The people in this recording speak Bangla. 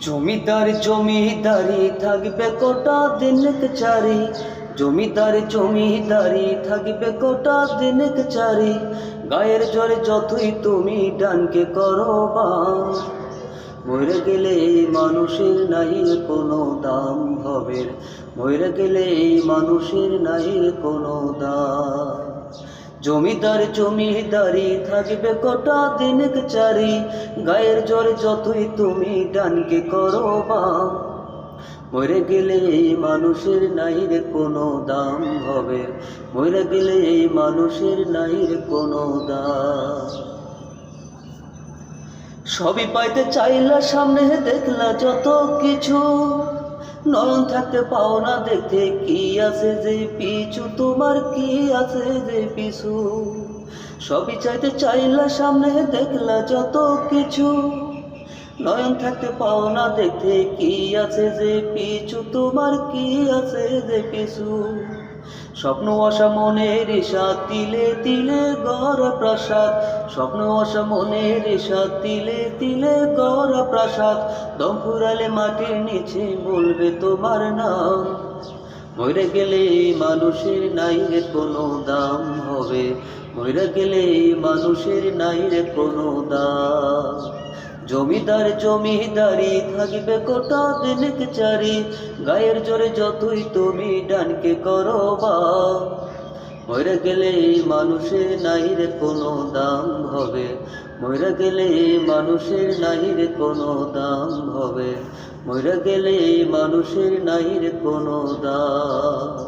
জমিদার জমিদারি থাকবে কটা দিনক চারি। জমিদার জমিদারি থাকবে কোটা দিনক চারি। গায়ের জোরে যতই তুমি ডানকে করো বাম মরে গেলে মানুষের নাই কোনো দাম হবে। মরে গেলে মানুষের নাই কোনো দাম। জমিদার জমিদারি থাকবে কটা দিনক চারি গায়ের জ্বরে যতই তুমি ডানকে করো বাম মরে গেলে এই মানুষের নাই রে কোনো দাম হবে। মরে গেলে এই মানুষের নাই রে কোনো দাম। সবই পাইতে চাইলা সামনে দেখলা যত কিছু। নয়ন থাকতে পাও না দেখতে কি আছে যে পিছু? তোমার কি আছে যে পিছু? সবই চাইতে চাইলা সামনে দেখলা যত কিছু। নয়ন থাকতে পাও না দেখতে কি আছে যে পিছু? তোমার কি আছে যে পিছু? স্বপ্ন আসা মনের ঈশা তিলে তিলে গড় প্রাসাদ। স্বপ্ন আসা মনের ঈশা তিলে তিলে গড় প্রাসাদ। দম ফুরালে মাটির নিচে বলবে তোমার নাম। মরে গেলে মানুষের নাই রে কোনো দাম হবে। মরে গেলে মানুষের নাই রে কোনো দাম। জমিদার জমিদারি থাকবে কোটা দিনক চারি। গায়ের জোরে যতই তুমি ডানকে করো বা, মরে গেলে মানুষের নাই রে কোনো দাম হবে। মরে গেলে মানুষের নাই রে কোনো দাম হবে। মরে গেলে মানুষের নাই রে কোনো দাম